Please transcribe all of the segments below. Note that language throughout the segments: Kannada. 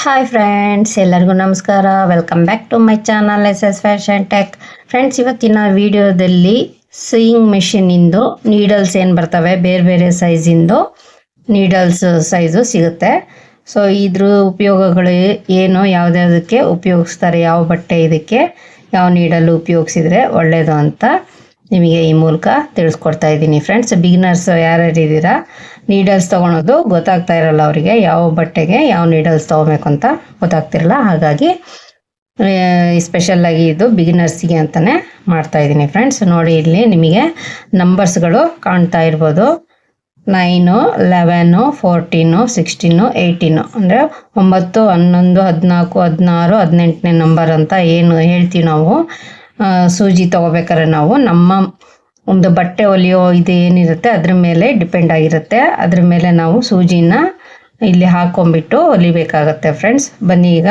ಹಾಯ್ ಫ್ರೆಂಡ್ಸ್ ಎಲ್ಲರಿಗೂ ನಮಸ್ಕಾರ. Welcome back to my channel S S fashion tech friends ಇವತ್ತಿನ ವಿಡಿಯೋದಲ್ಲಿ ಸೀಯಿಂಗ್ ಮೆಷಿನಿಂದು ನೀಡಲ್ಸ್ ಏನು ಬರ್ತವೆ? ಬೇರೆ ಬೇರೆ ಸೈಜಿಂದು ನೀಡಲ್ಸ್ ಸೈಜು ಸಿಗುತ್ತೆ. ಸೊ ಇದ್ರ ಉಪಯೋಗಗಳು ಏನು? ಯಾವುದ್ಯಾವುದಕ್ಕೆ ಉಪಯೋಗಿಸ್ತಾರೆ? ಯಾವ ಬಟ್ಟೆ ಇದಕ್ಕೆ? ಯಾವ ನೀಡಲ್ ಉಪಯೋಗಿಸಿದ್ರೆ ಒಳ್ಳೆಯದು ಅಂತ. ನಿಮಗೆ ಈ ಮೂಲಕ ತಿಳಿಸ್ಕೊಡ್ತಾ ಇದ್ದೀನಿ ಫ್ರೆಂಡ್ಸ್ ಬಿಗಿನರ್ಸ್ ಯಾರ್ಯಾರು ಇದ್ದೀರಾ? ನೀಡಲ್ಸ್ ತೊಗೊಳೋದು ಗೊತ್ತಾಗ್ತಾ ಇರಲ್ಲ ಅವರಿಗೆ. ಯಾವ ಬಟ್ಟೆಗೆ ಯಾವ ನೀಡಲ್ಸ್ ತೊಗೋಬೇಕು ಅಂತ ಗೊತ್ತಾಗ್ತಿರಲ್ಲ. ಹಾಗಾಗಿ ಸ್ಪೆಷಲ್ಲಾಗಿ ಇದು ಬಿಗಿನರ್ಸಿಗೆ ಅಂತಲೇ ಮಾಡ್ತಾ ಇದ್ದೀನಿ ಫ್ರೆಂಡ್ಸ್ ನೋಡಿ, ಇಲ್ಲಿ ನಿಮಗೆ ನಂಬರ್ಸ್ಗಳು ಕಾಣ್ತಾ ಇರ್ಬೋದು. Nine eleven fourteen sixteen eighteen ಅಂದರೆ ಒಂಬತ್ತು, ಹನ್ನೊಂದು, ಹದಿನಾಲ್ಕು, ಹದಿನಾರು, ಹದಿನೆಂಟನೇ ನಂಬರ್ ಅಂತ ಏನು ಹೇಳ್ತೀವಿ ನಾವು. ಸೂಜಿ ತಗೋಬೇಕಾದ್ರೆ ನಾವು ನಮ್ಮ ಒಂದು ಬಟ್ಟೆ ಹೊಲಿಯೋ ಇದು ಏನಿರುತ್ತೆ, ಅದ್ರ ಮೇಲೆ ಡಿಪೆಂಡ್ ಆಗಿರುತ್ತೆ. ಅದ್ರ ಮೇಲೆ ನಾವು ಸೂಜಿನ ಇಲ್ಲಿ ಹಾಕೊಂಡ್ಬಿಟ್ಟು ಹೊಲಿಬೇಕಾಗತ್ತೆ ಫ್ರೆಂಡ್ಸ್ ಬನ್ನಿ ಈಗ,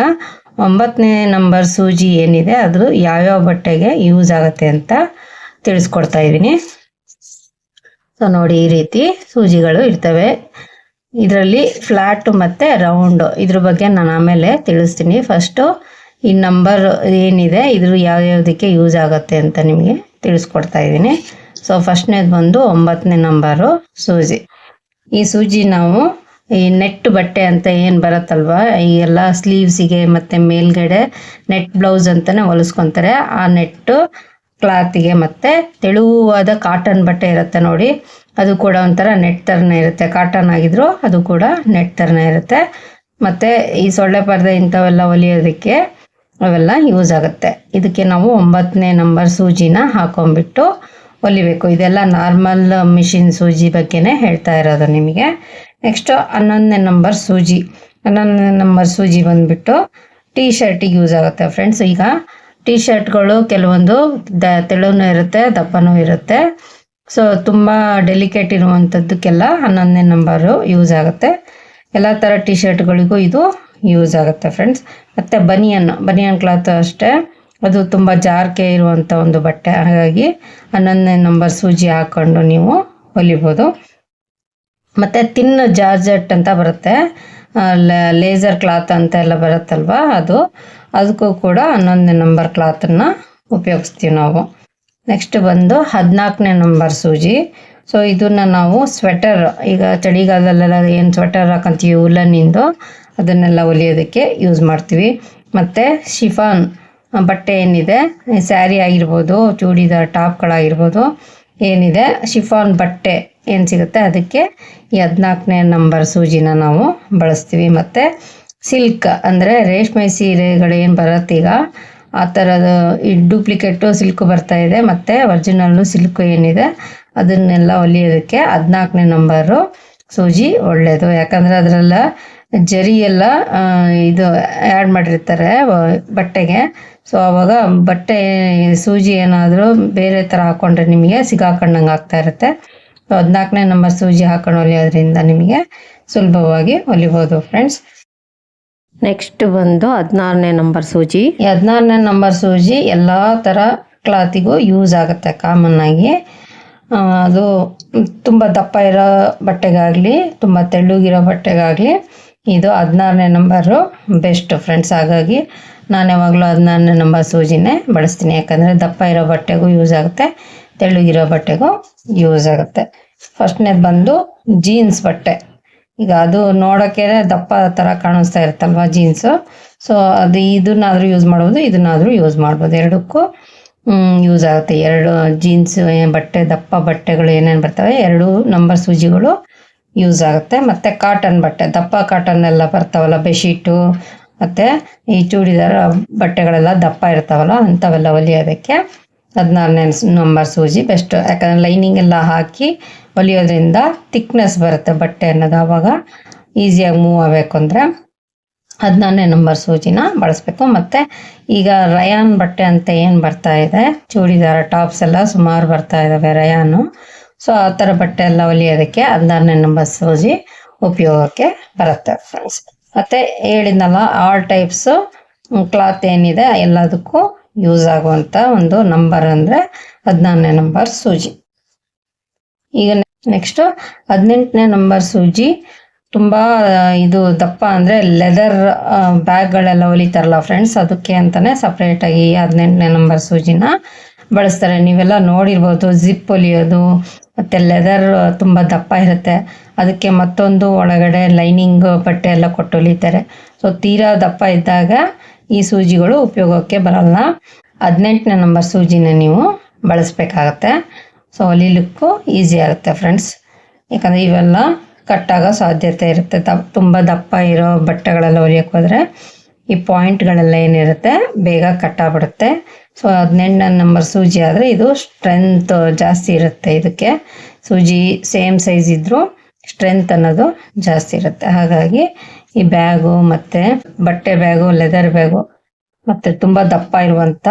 ಒಂಬತ್ತನೇ ನಂಬರ್ ಸೂಜಿ ಏನಿದೆ ಅದು ಯಾವ್ಯಾವ ಬಟ್ಟೆಗೆ ಯೂಸ್ ಆಗುತ್ತೆ ಅಂತ ತಿಳಿಸ್ಕೊಡ್ತಾ ಇದ್ದೀನಿ. ಸೊ ನೋಡಿ ಈ ರೀತಿ ಸೂಜಿಗಳು ಇರ್ತವೆ. ಇದರಲ್ಲಿ ಫ್ಲಾಟ್ ಮತ್ತು ರೌಂಡು ಇದ್ರ ಬಗ್ಗೆ ನಾನು ಆಮೇಲೆ ತಿಳಿಸ್ತೀನಿ. ಫಸ್ಟು ಈ ನಂಬರ್ ಏನಿದೆ, ಇದ್ರ ಯಾವ್ಯಾವುದಕ್ಕೆ ಯೂಸ್ ಆಗುತ್ತೆ ಅಂತ ನಿಮಗೆ ತಿಳಿಸ್ಕೊಡ್ತಾ ಇದ್ದೀನಿ. ಸೊ ಫಸ್ಟ್ನೇದು ಬಂದು ಒಂಬತ್ತನೇ ನಂಬರು ಸೂಜಿ. ಈ ಸೂಜಿ ನಾವು ಈ ನೆಟ್ ಬಟ್ಟೆ ಅಂತ ಏನು ಬರುತ್ತಲ್ವಾ, ಈ ಎಲ್ಲ ಸ್ಲೀವ್ಸಿಗೆ ಮತ್ತು ಮೇಲ್ಗಡೆ ನೆಟ್ ಬ್ಲೌಸ್ ಅಂತಲೇ ಹೊಲಿಸ್ಕೊತಾರೆ. ಆ ನೆಟ್ಟು ಕ್ಲಾತಿಗೆ ಮತ್ತು ತೆಳುವಾದ ಕಾಟನ್ ಬಟ್ಟೆ ಇರುತ್ತೆ ನೋಡಿ, ಅದು ಕೂಡ ಒಂಥರ ನೆಟ್ ಥರನೇ ಇರುತ್ತೆ. ಕಾಟನ್ ಆಗಿದ್ರು ಅದು ಕೂಡ ನೆಟ್ ಥರನೇ ಇರುತ್ತೆ. ಮತ್ತು ಈ ಸೊಳ್ಳೆ ಪರದೆ ಇಂಥವೆಲ್ಲ ಹೊಲಿಯೋದಕ್ಕೆ ಅವೆಲ್ಲ ಯೂಸ್ ಆಗುತ್ತೆ. ಇದಕ್ಕೆ ನಾವು ಒಂಬತ್ತನೇ ನಂಬರ್ ಸೂಜಿನ ಹಾಕೊಂಡ್ಬಿಟ್ಟು ಹೊಲಿಬೇಕು ಇದೆಲ್ಲ ನಾರ್ಮಲ್ ಮಿಷಿನ್ ಸೂಜಿ ಬಗ್ಗೆನೇ ಹೇಳ್ತಾ ಇರೋದು ನಿಮಗೆ. ನೆಕ್ಸ್ಟ್ ಹನ್ನೊಂದನೇ ನಂಬರ್ ಸೂಜಿ. ಹನ್ನೊಂದನೇ ನಂಬರ್ ಸೂಜಿ ಬಂದ್ಬಿಟ್ಟು ಟೀ ಶರ್ಟಿಗೆ ಯೂಸ್ ಆಗುತ್ತೆ ಫ್ರೆಂಡ್ಸ್ ಈಗ ಟೀ ಶರ್ಟ್ಗಳು ಕೆಲವೊಂದು ದ, ತೆಳುನೂ ಇರುತ್ತೆ, ದಪ್ಪನೂ ಇರುತ್ತೆ. ಸೊ ತುಂಬ ಡೆಲಿಕೇಟ್ ಇರುವಂಥದ್ದಕ್ಕೆಲ್ಲ ಹನ್ನೊಂದನೇ ನಂಬರು ಯೂಸ್ ಆಗುತ್ತೆ. ಎಲ್ಲ ಥರ ಟಿ ಶರ್ಟ್ಗಳಿಗೂ ಇದು ಯೂಸ್ ಆಗುತ್ತೆ ಫ್ರೆಂಡ್ಸ್ ಮತ್ತು ಬನಿಯನ್ ಬನಿಯನ್ ಕ್ಲಾತ್ ಅಷ್ಟೇ. ಅದು ತುಂಬ ಜಾರ್ಕೆ ಇರುವಂಥ ಒಂದು ಬಟ್ಟೆ. ಹಾಗಾಗಿ ಹನ್ನೊಂದನೇ ನಂಬರ್ ಸೂಜಿ ಹಾಕ್ಕೊಂಡು ನೀವು ಹೊಲಿಬೋದು. ಮತ್ತು ತಿನ್ನ ಜಾರ್ಜೆಟ್ ಅಂತ ಬರುತ್ತೆ. ಲೇಸರ್ ಕ್ಲಾತ್ ಅಂತ ಎಲ್ಲ ಬರುತ್ತಲ್ವ ಅದು. ಅದಕ್ಕೂ ಕೂಡ ಹನ್ನೊಂದನೇ ನಂಬರ್ ಕ್ಲಾತನ್ನು ಉಪಯೋಗಿಸ್ತೀವಿ ನಾವು. ನೆಕ್ಸ್ಟ್ ಬಂದು ಹದಿನಾಲ್ಕನೇ ನಂಬರ್ ಸೂಜಿ. ಸೊ ಇದನ್ನ ನಾವು ಸ್ವೆಟರ್ ಈಗ ಚಳಿಗಾಲದಲ್ಲೆಲ್ಲ ಏನು ಸ್ವೆಟರ್ ಹಾಕೊಂತೀವಿ ಉಲ್ಲನ್ನಿಂದು ಅದನ್ನೆಲ್ಲ ಹೊಲಿಯೋದಕ್ಕೆ ಯೂಸ್ ಮಾಡ್ತೀವಿ. ಮತ್ತು ಶಿಫಾನ್ ಬಟ್ಟೆ ಏನಿದೆ ಸ್ಯಾರಿ ಆಗಿರ್ಬೋದು, ಚೂಡಿದಾರ್, ಟಾಪ್ಗಳಾಗಿರ್ಬೋದು, ಏನಿದೆ ಶಿಫಾನ್ ಬಟ್ಟೆ ಏನು ಸಿಗುತ್ತೆ ಅದಕ್ಕೆ ಈ ಹದಿನಾಲ್ಕನೇ ನಂಬರ್ ಸೂಜಿನ ನಾವು ಬಳಸ್ತೀವಿ. ಮತ್ತು ಸಿಲ್ಕ್ ಅಂದರೆ ರೇಷ್ಮೆ ಸೀರೆಗಳು ಏನು ಬರುತ್ತೀಗ ಆ ಥರದ ಈ ಡೂಪ್ಲಿಕೇಟು ಸಿಲ್ಕು ಬರ್ತಾ ಇದೆ. ಮತ್ತು ಒರಿಜಿನಲ್ಲು ಸಿಲ್ಕು ಏನಿದೆ ಅದನ್ನೆಲ್ಲ ಹೊಲಿಯೋದಕ್ಕೆ ಹದಿನಾಲ್ಕನೇ ನಂಬರು. ಸೂಜಿ ಒಳ್ಳೆಯದು ಯಾಕಂದರೆ ಅದರೆಲ್ಲ ಜರಿ ಎಲ್ಲ ಇದು ಆ್ಯಡ್ ಮಾಡಿರ್ತಾರೆ ಬಟ್ಟೆಗೆ. ಸೊ ಆವಾಗ ಬಟ್ಟೆ ಸೂಜಿ ಏನಾದರೂ ಬೇರೆ ಥರ ಹಾಕ್ಕೊಂಡ್ರೆ ನಿಮಗೆ ಸಿಗಾಕೊಂಡಂಗೆ ಆಗ್ತಾ ಇರುತ್ತೆ. ಸೊ ಹದಿನಾಲ್ಕನೇ ನಂಬರ್ ಸೂಜಿ ಹಾಕೊಂಡು ಹೊಲಿಯೋದ್ರಿಂದ ನಿಮಗೆ ಸುಲಭವಾಗಿ ಹೊಲಿಬೋದು ಫ್ರೆಂಡ್ಸ್ ನೆಕ್ಸ್ಟ್ ಬಂದು ಹದಿನಾರನೇ ನಂಬರ್ ಸೂಜಿ. ಹದಿನಾರನೇ ನಂಬರ್ ಸೂಜಿ ಎಲ್ಲ ಥರ ಕ್ಲಾತಿಗೂ ಯೂಸ್ ಆಗುತ್ತೆ ಕಾಮನ್ ಆಗಿ. ಅದು ತುಂಬ ದಪ್ಪ ಇರೋ ಬಟ್ಟೆಗಾಗಲಿ, ತುಂಬ ತೆಳ್ಳಗಿರೋ ಬಟ್ಟೆಗಾಗಲಿ, ಇದು ಹದಿನಾರನೇ ನಂಬರು ಬೆಸ್ಟ್ ಫ್ರೆಂಡ್ಸ್ ಹಾಗಾಗಿ ನಾನು ಯಾವಾಗಲೂ ಹದಿನಾರನೇ ನಂಬರ್ ಸೂಜಿನೇ ಬಳಸ್ತೀನಿ. ಯಾಕಂದರೆ ದಪ್ಪ ಇರೋ ಬಟ್ಟೆಗೂ ಯೂಸ್ ಆಗುತ್ತೆ, ತೆಳ್ಳಗಿರೋ ಬಟ್ಟೆಗೂ ಯೂಸ್ ಆಗುತ್ತೆ. ಫಸ್ಟ್ನೇದು ಬಂದು ಜೀನ್ಸ್ ಬಟ್ಟೆ. ಈಗ ಅದು ನೋಡೋಕ್ಕೆ ದಪ್ಪ ಥರ ಕಾಣಿಸ್ತಾ ಇರುತ್ತಲ್ವ ಜೀನ್ಸು. ಸೊ ಅದು ಇದನ್ನಾದರೂ ಯೂಸ್ ಮಾಡ್ಬೋದು, ಇದನ್ನಾದರೂ ಯೂಸ್ ಮಾಡ್ಬೋದು. ಎರಡಕ್ಕೂ ಯೂಸ್ ಆಗುತ್ತೆ. ಎರಡು ಜೀನ್ಸ್ ಬಟ್ಟೆ, ದಪ್ಪ ಬಟ್ಟೆಗಳು ಏನೇನು ಬರ್ತವೆ, ಎರಡು ನಂಬರ್ ಸೂಜಿಗಳು ಯೂಸ್ ಆಗುತ್ತೆ. ಮತ್ತು ಕಾಟನ್ ಬಟ್ಟೆ, ದಪ್ಪ ಕಾಟನ್ ಎಲ್ಲ ಬರ್ತಾವಲ್ಲ ಬೆಡ್ಶೀಟು ಮತ್ತು ಈ ಚೂಡಿದಾರ ಬಟ್ಟೆಗಳೆಲ್ಲ ದಪ್ಪ ಇರ್ತಾವಲ್ಲ, ಅಂಥವೆಲ್ಲ ಹೊಲಿಯೋದಕ್ಕೆ ಹದಿನಾರನೇ ನಂಬರ್ ಸೂಜಿ ಬೆಸ್ಟ್ ಯಾಕಂದರೆ ಲೈನಿಂಗ್ ಎಲ್ಲ ಹಾಕಿ ಹೊಲಿಯೋದ್ರಿಂದ ತಿಕ್ನೆಸ್ ಬರುತ್ತೆ ಬಟ್ಟೆ ಅನ್ನೋದು. ಆವಾಗ ಈಸಿಯಾಗಿ ಮೂವ್ ಆಗಬೇಕು ಅಂದರೆ. ಹದಿನಾರನೇ ನಂಬರ್ ಸೂಜಿನ ಬಳಸಬೇಕು. ಮತ್ತು ಈಗ ರಯಾನ್ ಬಟ್ಟೆ ಅಂತ ಏನು ಬರ್ತಾ ಇದೆ? ಚೂಡಿದಾರ ಟಾಪ್ಸ್ ಎಲ್ಲ ಸುಮಾರು ಬರ್ತಾ ಇದ್ದಾವೆ ರಯಾನು ಸೊ ಆ ಥರ ಬಟ್ಟೆ ಎಲ್ಲ ಹೊಲಿಯೋದಕ್ಕೆ ಹದಿನಾರನೇ ನಂಬರ್ ಸೂಜಿ ಉಪಯೋಗಕ್ಕೆ ಬರುತ್ತೆ ಫ್ರೆಂಡ್ಸ್ ಮತ್ತು ಹೇಳಿದ್ನಲ್ಲ ಆಲ್ ಟೈಪ್ಸು ಕ್ಲಾತ್ ಏನಿದೆ ಎಲ್ಲದಕ್ಕೂ ಯೂಸ್ ಆಗುವಂಥ ಒಂದು ನಂಬರ್ ಅಂದರೆ ಹದಿನಾರನೇ ನಂಬರ್ ಸೂಜಿ. ಈಗ ನೆಕ್ಸ್ಟು ಹದಿನೆಂಟನೇ ನಂಬರ್ ಸೂಜಿ ತುಂಬ ಇದು ದಪ್ಪ ಅಂದರೆ ಲೆದರ್ ಬ್ಯಾಗ್ಗಳೆಲ್ಲ ಹೊಲಿತಾರಲ್ಲ ಫ್ರೆಂಡ್ಸ್ ಅದಕ್ಕೆ ಅಂತಲೇ ಸಪ್ರೇಟಾಗಿ ಹದಿನೆಂಟನೇ ನಂಬರ್ ಸೂಜಿನ ಬಳಸ್ತಾರೆ. ನೀವೆಲ್ಲ ನೋಡಿರ್ಬೋದು ಜಿಪ್ ಹೊಲಿಯೋದು ಮತ್ತು ಲೆದರ್ ತುಂಬ ದಪ್ಪ ಇರುತ್ತೆ. ಅದಕ್ಕೆ ಮತ್ತೊಂದು ಒಳಗಡೆ ಲೈನಿಂಗ್ ಬಟ್ಟೆ ಎಲ್ಲ ಕೊಟ್ಟು ಹೊಲಿತಾರೆ ಸೊ ತೀರಾ ದಪ್ಪ ಇದ್ದಾಗ ಈ ಸೂಜಿಗಳು ಉಪಯೋಗಕ್ಕೆ ಬರಲ್ಲ. ಹದಿನೆಂಟನೇ ನಂಬರ್ ಸೂಜಿನ ನೀವು ಬಳಸಬೇಕಾಗತ್ತೆ. ಸೊ ಹೊಲಿಲಿಕ್ಕೂ ಈಸಿ ಆಗುತ್ತೆ ಫ್ರೆಂಡ್ಸ್ ಯಾಕಂದರೆ ಇವೆಲ್ಲ ಕಟ್ಟಾಗೋ ಸಾಧ್ಯತೆ ಇರುತ್ತೆ. ದಪ್ ತುಂಬ ದಪ್ಪ ಇರೋ ಬಟ್ಟೆಗಳೆಲ್ಲ ಹೊಲಿಯೋಕೆ ಹೋದರೆ ಈ ಪಾಯಿಂಟ್ಗಳೆಲ್ಲ ಏನಿರುತ್ತೆ, ಬೇಗ ಕಟ್ಟಾಗ್ಬಿಡುತ್ತೆ. ಸೊ ಹದಿನೆಂಟು ನಂಬರ್ ಸೂಜಿ ಆದರೆ ಇದು ಸ್ಟ್ರೆಂತ್ ಜಾಸ್ತಿ ಇರುತ್ತೆ ಇದಕ್ಕೆ. ಸೂಜಿ ಸೇಮ್ ಸೈಜ್ ಇದ್ದರೂ ಸ್ಟ್ರೆಂತ್ ಅನ್ನೋದು ಜಾಸ್ತಿ ಇರುತ್ತೆ. ಹಾಗಾಗಿ ಈ ಬ್ಯಾಗು ಮತ್ತು ಬಟ್ಟೆ ಬ್ಯಾಗು ಲೆದರ್ ಬ್ಯಾಗು ಮತ್ತು ತುಂಬ ದಪ್ಪ ಇರುವಂಥ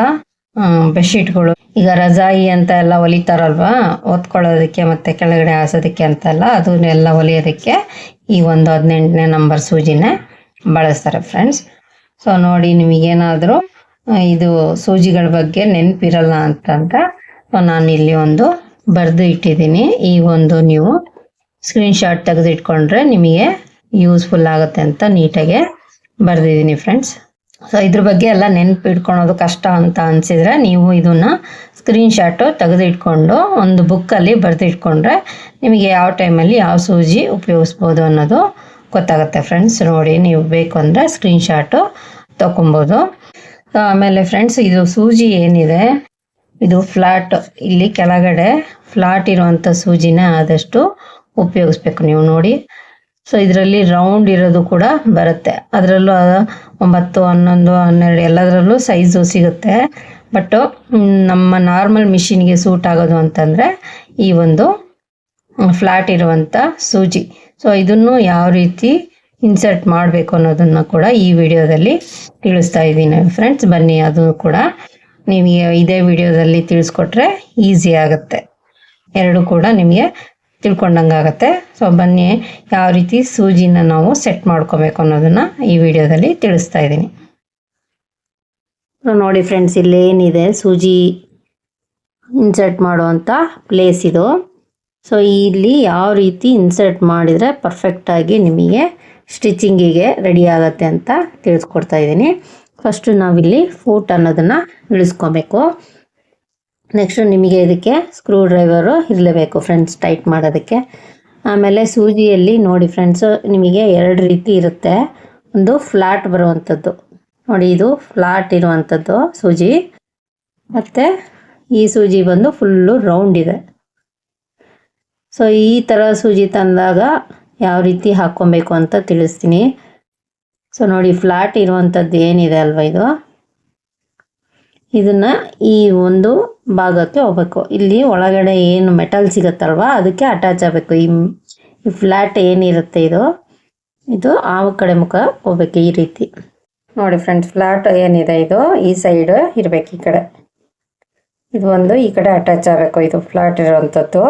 ಬೆಡ್ಶೀಟ್ಗಳು ಈಗ ರಜಾಯಿ ಅಂತ ಎಲ್ಲ ಹೊಲಿತಾರಲ್ವಾ ಒತ್ಕೊಳ್ಳೋದಕ್ಕೆ ಮತ್ತು ಕೆಳಗಡೆ ಹಾಸೋದಕ್ಕೆ ಅಂತೆಲ್ಲ, ಅದನ್ನೆಲ್ಲ ಹೊಲಿಯೋದಕ್ಕೆ ಈ ಒಂದು ಹದಿನೆಂಟನೇ ನಂಬರ್ ಸೂಜಿನೇ ಬಳಸ್ತಾರೆ ಫ್ರೆಂಡ್ಸ್ ಸೊ ನೋಡಿ ನಿಮಗೇನಾದರೂ ಇದು ಸೂಜಿಗಳ ಬಗ್ಗೆ ನೆನಪಿರಲ್ಲ ಅಂತಂದ್ರೆ ನಾನು ಇಲ್ಲಿ ಒಂದು ಬರೆದು ಇಟ್ಟಿದ್ದೀನಿ. ಈ ಒಂದು ನೀವು ಸ್ಕ್ರೀನ್ಶಾಟ್ ತೆಗೆದಿಟ್ಕೊಂಡ್ರೆ ನಿಮಗೆ ಯೂಸ್ಫುಲ್ ಆಗುತ್ತೆ ಅಂತ ನೀಟಾಗೆ ಬರೆದಿದ್ದೀನಿ ಫ್ರೆಂಡ್ಸ್ ಸೊ ಇದ್ರ ಬಗ್ಗೆ ಎಲ್ಲ ನೆನಪು ಇಟ್ಕೊಳೋದು ಕಷ್ಟ ಅಂತ ಅನಿಸಿದ್ರೆ ನೀವು ಇದನ್ನು ಸ್ಕ್ರೀನ್ಶಾಟು ತೆಗೆದಿಟ್ಕೊಂಡು ಒಂದು ಬುಕ್ಕಲ್ಲಿ ಬರೆದಿಟ್ಕೊಂಡ್ರೆ ನಿಮಗೆ ಯಾವ ಟೈಮಲ್ಲಿ ಯಾವ ಸೂಜಿ ಉಪಯೋಗಿಸ್ಬೋದು ಅನ್ನೋದು ಗೊತ್ತಾಗುತ್ತೆ ಫ್ರೆಂಡ್ಸ್ ನೋಡಿ ನೀವು ಬೇಕು ಅಂದರೆ ಸ್ಕ್ರೀನ್ಶಾಟು ತೊಗೊಬೋದು ಆಮೇಲೆ ಫ್ರೆಂಡ್ಸ್ ಇದು ಸೂಜಿ ಏನಿದೆ? ಇದು ಫ್ಲಾಟ್ ಇಲ್ಲಿ ಕೆಳಗಡೆ ಫ್ಲಾಟ್ ಇರುವಂಥ ಸೂಜಿನ ಆದಷ್ಟು ಉಪಯೋಗಿಸ್ಬೇಕು ನೀವು ನೋಡಿ. ಸೊ ಇದರಲ್ಲಿ ರೌಂಡ್ ಇರೋದು ಕೂಡ ಬರುತ್ತೆ. ಅದರಲ್ಲೂ ಒಂಬತ್ತು, ಹನ್ನೊಂದು, ಹನ್ನೆರಡು ಎಲ್ಲದರಲ್ಲೂ ಸೈಜು ಸಿಗುತ್ತೆ. ಬಟ್ ನಮ್ಮ ನಾರ್ಮಲ್ ಮಿಷಿನ್ಗೆ ಸೂಟ್ ಆಗೋದು ಅಂತಂದರೆ, ಈ ಒಂದು ಫ್ಲಾಟ್ ಇರುವಂಥ ಸೂಜಿ. ಸೊ ಇದನ್ನು ಯಾವ ರೀತಿ ಇನ್ಸರ್ಟ್ ಮಾಡಬೇಕು ಅನ್ನೋದನ್ನು ಕೂಡ ಈ ವಿಡಿಯೋದಲ್ಲಿ ತಿಳಿಸ್ತಾ ಇದ್ದೀನಿ ಫ್ರೆಂಡ್ಸ್ ಬನ್ನಿ, ಅದು ಕೂಡ ನಿಮಗೆ ಇದೇ ವಿಡಿಯೋದಲ್ಲಿ ತಿಳಿಸ್ಕೊಟ್ರೆ ಈಸಿ ಆಗುತ್ತೆ. ಎರಡು ಕೂಡ ನಿಮಗೆ ತಿಳ್ಕೊಂಡಂಗೆ ಆಗುತ್ತೆ. ಸೊ ಬನ್ನಿ, ಯಾವ ರೀತಿ ಸೂಜಿನ ನಾವು ಸೆಟ್ ಮಾಡ್ಕೋಬೇಕು ಅನ್ನೋದನ್ನು ಈ ವಿಡಿಯೋದಲ್ಲಿ ತಿಳಿಸ್ತಾ ಇದ್ದೀನಿ. ನೋಡಿ ಫ್ರೆಂಡ್ಸ್ ಇಲ್ಲಿ ಏನಿದೆ? ಸೂಜಿ ಇನ್ಸರ್ಟ್ ಮಾಡುವಂಥ ಪ್ಲೇಸ್ ಇದು. ಸೊ ಇಲ್ಲಿ ಯಾವ ರೀತಿ ಇನ್ಸರ್ಟ್ ಮಾಡಿದರೆ ಪರ್ಫೆಕ್ಟಾಗಿ ನಿಮಗೆ ಸ್ಟಿಚಿಂಗಿಗೆ ರೆಡಿ ಆಗುತ್ತೆ ಅಂತ ತಿಳಿಸ್ಕೊಡ್ತಾ ಇದ್ದೀನಿ. ಫಸ್ಟು ನಾವಿಲ್ಲಿ ಫೂಟ್ ಅನ್ನೋದನ್ನು ಇಳಿಸ್ಕೊಬೇಕು. ನೆಕ್ಸ್ಟು ನಿಮಗೆ ಇದಕ್ಕೆ ಸ್ಕ್ರೂ ಡ್ರೈವರು ಇರಲೇಬೇಕು ಫ್ರೆಂಡ್ಸ್ ಟೈಟ್ ಮಾಡೋದಕ್ಕೆ. ಆಮೇಲೆ ಸೂಜಿಯಲ್ಲಿ ನೋಡಿ ಫ್ರೆಂಡ್ಸು ನಿಮಗೆ ಎರಡು ರೀತಿ ಇರುತ್ತೆ. ಒಂದು ಫ್ಲಾಟ್ ಬರುವಂಥದ್ದು ನೋಡಿ ಇದು ಫ್ಲಾಟ್ ಇರುವಂಥದ್ದು ಸೂಜಿ. ಮತ್ತು ಈ ಸೂಜಿ ಬಂದು ಫುಲ್ಲು ರೌಂಡ್ ಇದೆ. ಸೊ ಈ ಥರ ಸೂಜಿ ತಂದಾಗ ಯಾವ ರೀತಿ ಹಾಕ್ಕೊಬೇಕು ಅಂತ ತಿಳಿಸ್ತೀನಿ. ಸೊ ನೋಡಿ ಫ್ಲಾಟ್ ಇರುವಂಥದ್ದು ಏನಿದೆ ಅಲ್ವಾ ಇದು? ಇದನ್ನ ಈ ಒಂದು ಭಾಗಕ್ಕೆ ಹೋಗ್ಬೇಕು. ಇಲ್ಲಿ ಒಳಗಡೆ ಏನು ಮೆಟಲ್ ಸಿಗುತ್ತಲ್ವಾ, ಅದಕ್ಕೆ ಅಟ್ಯಾಚ್ ಆಗಬೇಕು. ಈ ಫ್ಲಾಟ್ ಏನಿರುತ್ತೆ ಇದು ಇದು ಆ ಕಡೆ ಮುಖ ಹೋಗ್ಬೇಕು ಈ ರೀತಿ. ನೋಡಿ ಫ್ರೆಂಡ್ಸ್ ಫ್ಲ್ಯಾಟ್ ಏನಿದೆ ಇದು, ಈ ಸೈಡ್ ಇರಬೇಕು ಈ ಕಡೆ. ಇದು ಒಂದು ಈ ಕಡೆ ಅಟ್ಯಾಚ್ ಆಗಬೇಕು, ಇದು ಫ್ಲಾಟ್ ಇರುವಂಥದ್ದು.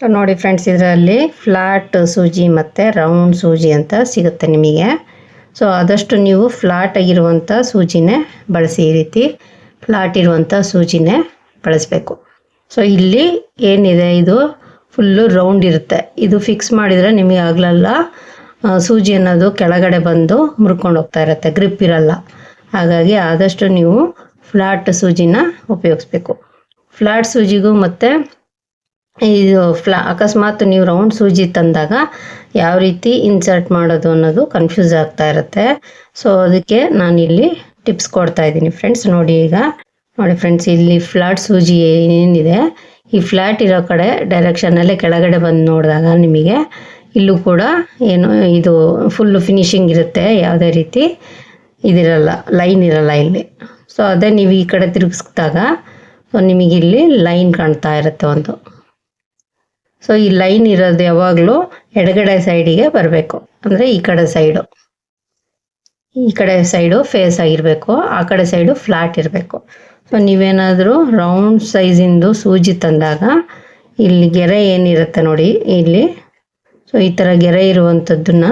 ಸೊ ನೋಡಿ ಫ್ರೆಂಡ್ಸ್ ಇದರಲ್ಲಿ ಫ್ಲಾಟ್ ಸೂಜಿ ಮತ್ತು ರೌಂಡ್ ಸೂಜಿ ಅಂತ ಸಿಗುತ್ತೆ ನಿಮಗೆ. ಸೊ ಆದಷ್ಟು ನೀವು ಫ್ಲಾಟ್ ಆಗಿರುವಂಥ ಸೂಜಿನೇ ಬಳಸಿ ಈ ರೀತಿ ಫ್ಲಾಟ್ ಇರುವಂಥ ಸೂಜಿನೇ ಬಳಸಬೇಕು. ಸೊ ಇಲ್ಲಿ ಏನಿದೆ? ಇದು ಫುಲ್ಲು ರೌಂಡ್ ಇರುತ್ತೆ. ಇದು ಫಿಕ್ಸ್ ಮಾಡಿದರೆ ನಿಮಗೆ ಆಗಲಲ್ಲ ಸೂಜಿ ಅನ್ನೋದು ಕೆಳಗಡೆ ಬಂದು ಮುರ್ಕೊಂಡು ಹೋಗ್ತಾ ಇರುತ್ತೆ ಗ್ರಿಪ್ ಇರಲ್ಲ. ಹಾಗಾಗಿ ಆದಷ್ಟು ನೀವು ಫ್ಲಾಟ್ ಸೂಜಿನ ಉಪಯೋಗಿಸ್ಬೇಕು. ಫ್ಲಾಟ್ ಸೂಜಿಗೂ ಮತ್ತು ಇದು ಫ್ಲಾ, ಅಕಸ್ಮಾತ್ ನೀವು ರೌಂಡ್ ಸೂಜಿ ತಂದಾಗ ಯಾವ ರೀತಿ ಇನ್ಸರ್ಟ್ ಮಾಡೋದು ಅನ್ನೋದು ಕನ್ಫ್ಯೂಸ್ ಆಗ್ತಾ ಇರುತ್ತೆ. ಸೊ ಅದಕ್ಕೆ ನಾನು ಇಲ್ಲಿ ಟಿಪ್ಸ್ ಕೊಡ್ತಾ ಇದ್ದೀನಿ ಫ್ರೆಂಡ್ಸ್ ನೋಡಿ ಈಗ, ನೋಡಿ ಫ್ರೆಂಡ್ಸ್ ಇಲ್ಲಿ ಫ್ಲಾಟ್ ಸೂಜಿ ಏನಿದೆ, ಈ ಫ್ಲಾಟ್ ಇರೋ ಕಡೆ ಡೈರೆಕ್ಷನಲ್ಲೇ ಕೆಳಗಡೆ ಬಂದು ನೋಡಿದಾಗ ನಿಮಗೆ ಇಲ್ಲೂ ಕೂಡ ಏನು, ಇದು ಫುಲ್ಲು ಫಿನಿಶಿಂಗ್ ಇರುತ್ತೆ, ಯಾವುದೇ ರೀತಿ ಇದಿರಲ್ಲ ಲೈನ್ ಇರಲ್ಲ ಇಲ್ಲಿ. ಸೊ ಅದೇ ನೀವು ಈ ಕಡೆ ತಿರುಗಿಸಿದಾಗ ಸೊ ನಿಮಗಿಲ್ಲಿ ಲೈನ್ ಕಾಣ್ತಾ ಇರುತ್ತೆ ಒಂದು. ಸೊ ಈ ಲೈನ್ ಇರೋದು ಯಾವಾಗಲೂ ಎಡಗಡೆ ಸೈಡಿಗೆ ಬರಬೇಕು. ಅಂದರೆ ಈ ಕಡೆ ಸೈಡು ಈ ಕಡೆ ಸೈಡು ಫೇಸ್ ಆಗಿರಬೇಕು. ಆ ಕಡೆ ಸೈಡು ಫ್ಲಾಟ್ ಇರಬೇಕು. ಸೊ ನೀವೇನಾದರೂ ರೌಂಡ್ ಸೈಜಿಂದು ಸೂಜಿ ತಂದಾಗ ಇಲ್ಲಿ ಗೆರೆ ಏನಿರುತ್ತೆ ನೋಡಿ, ಇಲ್ಲಿ. ಸೊ ಈ ಥರ ಗೆರೆ ಇರುವಂಥದ್ದನ್ನ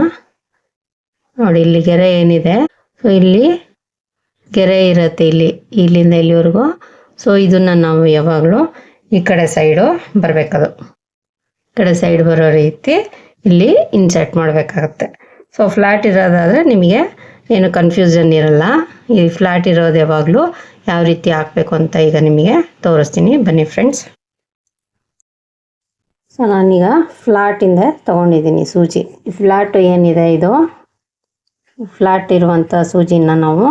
ನೋಡಿ, ಇಲ್ಲಿ ಗೆರೆ ಏನಿದೆ. ಸೊ ಇಲ್ಲಿ ಗೆರೆ ಇರುತ್ತೆ ಇಲ್ಲಿ, ಇಲ್ಲಿಂದ ಇಲ್ಲಿವರೆಗೂ. ಸೊ ಇದನ್ನು ನಾವು ಯಾವಾಗಲೂ ಈ ಕಡೆ ಸೈಡು ಬರಬೇಕದು. ಕಡೆ ಸೈಡ್ ಬರೋ ರೀತಿ ಇಲ್ಲಿ ಇನ್ಸರ್ಟ್ ಮಾಡಬೇಕಾಗತ್ತೆ. ಸೊ ಫ್ಲ್ಯಾಟ್ ಇರೋದಾದರೆ ನಿಮಗೆ ಏನು ಕನ್ಫ್ಯೂಷನ್ ಇರಲ್ಲ. ಈ ಫ್ಲ್ಯಾಟ್ ಇರೋದು ಯಾವಾಗಲೂ ಯಾವ ರೀತಿ ಹಾಕಬೇಕು ಅಂತ ಈಗ ನಿಮಗೆ ತೋರಿಸ್ತೀನಿ. ಬನ್ನಿ ಫ್ರೆಂಡ್ಸ್ ಸೊ ನಾನೀಗ ಫ್ಲಾಟಿಂದ ತೊಗೊಂಡಿದ್ದೀನಿ ಸೂಜಿ. ಫ್ಲಾಟ್ ಏನಿದೆ ಇದು? ಫ್ಲಾಟ್ ಇರುವಂಥ ಸೂಜಿನ ನಾವು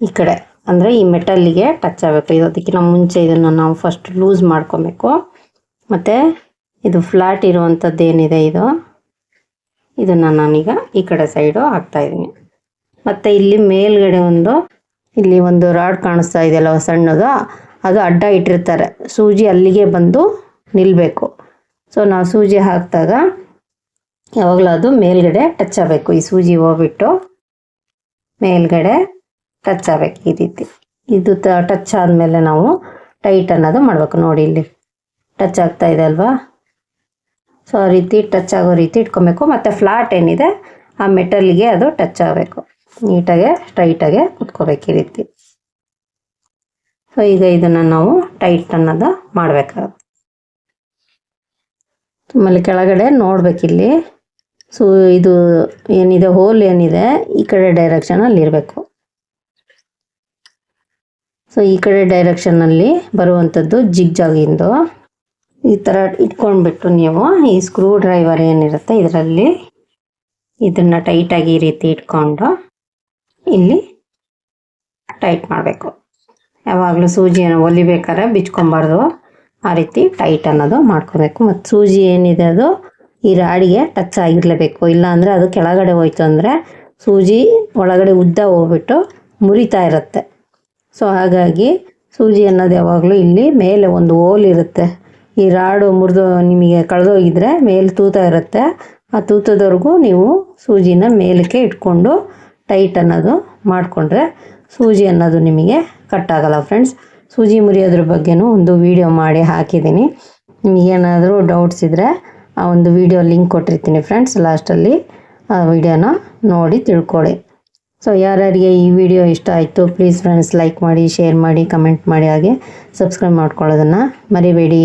ಈ ಕಡೆ, ಅಂದರೆ ಈ ಮೆಟಲ್ಲಿಗೆ ಟಚ್ ಆಗಬೇಕು. ಇದು ಅದಕ್ಕಿಂತ ಮುಂಚೆ ಇದನ್ನು ನಾವು ಫಸ್ಟ್ ಲೂಸ್ ಮಾಡ್ಕೊಬೇಕು. ಮತ್ತು ಇದು ಫ್ಲಾಟ್ ಇರುವಂಥದ್ದು ಏನಿದೆ ಇದು? ಇದನ್ನು ನಾನೀಗ ಈ ಕಡೆ ಸೈಡು ಹಾಕ್ತಾಯಿದ್ದೀನಿ ಮತ್ತು ಇಲ್ಲಿ ಮೇಲ್ಗಡೆ ಒಂದು, ಇಲ್ಲಿ ಒಂದು ರಾಡ್ ಕಾಣಿಸ್ತಾ ಇದೆಯಲ್ಲ ಸಣ್ಣದು? ಅದು ಅಡ್ಡ ಇಟ್ಟಿರ್ತಾರೆ. ಸೂಜಿ ಅಲ್ಲಿಗೆ ಬಂದು ನಿಲ್ಲಬೇಕು ಸೊ ನಾವು ಸೂಜಿ ಹಾಕಿದಾಗ ಯಾವಾಗಲೂ ಅದು ಮೇಲ್ಗಡೆ ಟಚ್ ಆಗಬೇಕು. ಈ ಸೂಜಿ ಹೋಗ್ಬಿಟ್ಟು ಮೇಲ್ಗಡೆ ಟಚ್ ಆಗಬೇಕು ಈ ರೀತಿ. ಇದು ಟಚ್ ಆದಮೇಲೆ ನಾವು ಟೈಟ್ ಅನ್ನೋದು ಮಾಡಬೇಕು. ನೋಡಿ ಇಲ್ಲಿ ಟಚ್ ಆಗ್ತಾ ಇದೆ ಅಲ್ವಾ? ಸೊ ಆ ರೀತಿ ಟಚ್ ಆಗೋ ರೀತಿ ಇಟ್ಕೊಬೇಕು. ಮತ್ತು ಫ್ಲಾಟ್ ಏನಿದೆ, ಆ ಮೆಟಲ್ಗೆ ಅದು ಟಚ್ ಆಗಬೇಕು. ನೀಟಾಗೆ ಟೈಟಾಗೆ ಕುತ್ಕೋಬೇಕು ಈ ರೀತಿ. ಸೊ ಈಗ ಇದನ್ನು ನಾವು ಟೈಟ್ ಅನ್ನೋದು ಮಾಡಬೇಕಾಗುತ್ತೆ. ಆಮೇಲೆ ಕೆಳಗಡೆ ನೋಡಬೇಕಿಲ್ಲಿ ಸೊ ಇದು ಏನಿದೆ ಹೋಲ್ ಏನಿದೆ, ಈ ಕಡೆ ಡೈರೆಕ್ಷನಲ್ಲಿ ಇರಬೇಕು. ಸೊ ಈ ಕಡೆ ಡೈರೆಕ್ಷನಲ್ಲಿ ಬರುವಂಥದ್ದು ಜಿಗ್ ಜಾಗಿಂದು ಈ ಥರ ಇಟ್ಕೊಂಡ್ಬಿಟ್ಟು ನೀವು ಈ ಸ್ಕ್ರೂ ಡ್ರೈವರ್ ಏನಿರುತ್ತೆ ಇದರಲ್ಲಿ ಇದನ್ನು ಟೈಟಾಗಿ ಈ ರೀತಿ ಇಟ್ಕೊಂಡು ಇಲ್ಲಿ ಟೈಟ್ ಮಾಡಬೇಕು. ಯಾವಾಗಲೂ ಸೂಜಿಯನ್ನು ಒಲಿಬೇಕಾದ್ರೆ ಬಿಚ್ಕೊಬಾರ್ದು. ಆ ರೀತಿ ಟೈಟ್ ಅನ್ನೋದು ಮಾಡ್ಕೋಬೇಕು. ಮತ್ತು ಸೂಜಿ ಏನಿದೆ ಅದು ಈ ರಾಡಿಗೆ ಟಚ್ ಆಗಿರಲೇಬೇಕು. ಇಲ್ಲಾಂದರೆ ಅದು ಕೆಳಗಡೆ ಹೋಯ್ತು ಅಂದರೆ ಸೂಜಿ ಒಳಗಡೆ ಉದ್ದ ಹೋಗ್ಬಿಟ್ಟು ಮುರಿತಾ ಇರುತ್ತೆ. ಸೊ ಹಾಗಾಗಿ ಸೂಜಿ ಅನ್ನೋದು ಯಾವಾಗಲೂ ಇಲ್ಲಿ ಮೇಲೆ ಒಂದು ಹೋಲ್ ಇರುತ್ತೆ. ಈ ರಾಡು ಮುರಿದು ನಿಮಗೆ ಕಳೆದೋಗಿದ್ರೆ ಮೇಲೆ ತೂತ ಇರುತ್ತೆ. ಆ ತೂತದವರೆಗೂ ನೀವು ಸೂಜಿನ ಮೇಲಕ್ಕೆ ಇಟ್ಕೊಂಡು ಟೈಟ್ ಅನ್ನೋದು ಮಾಡಿಕೊಂಡ್ರೆ ಸೂಜಿ ಅನ್ನೋದು ನಿಮಗೆ ಕಟ್ ಆಗಲ್ಲ ಫ್ರೆಂಡ್ಸ್ ಸೂಜಿ ಮುರಿಯೋದ್ರ ಬಗ್ಗೆನೂ ಒಂದು ವಿಡಿಯೋ ಮಾಡಿ ಹಾಕಿದ್ದೀನಿ. ನಿಮಗೇನಾದರೂ ಡೌಟ್ಸ್ ಇದ್ದರೆ ಆ ಒಂದು ವಿಡಿಯೋ ಲಿಂಕ್ ಕೊಟ್ಟಿರ್ತೀನಿ ಫ್ರೆಂಡ್ಸ್ ಲಾಸ್ಟಲ್ಲಿ ಆ ವಿಡಿಯೋನ ನೋಡಿ ತಿಳ್ಕೊಳ್ಳಿ. ಸೊ ಯಾರ್ಯಾರಿಗೆ ಈ ವಿಡಿಯೋ ಇಷ್ಟ ಆಯಿತು ಪ್ಲೀಸ್ ಫ್ರೆಂಡ್ಸ್ ಲೈಕ್ ಮಾಡಿ ಶೇರ್ ಮಾಡಿ ಕಮೆಂಟ್ ಮಾಡಿ, ಹಾಗೆ ಸಬ್ಸ್ಕ್ರೈಬ್ ಮಾಡ್ಕೊಳ್ಳೋದನ್ನು ಮರಿಬೇಡಿ.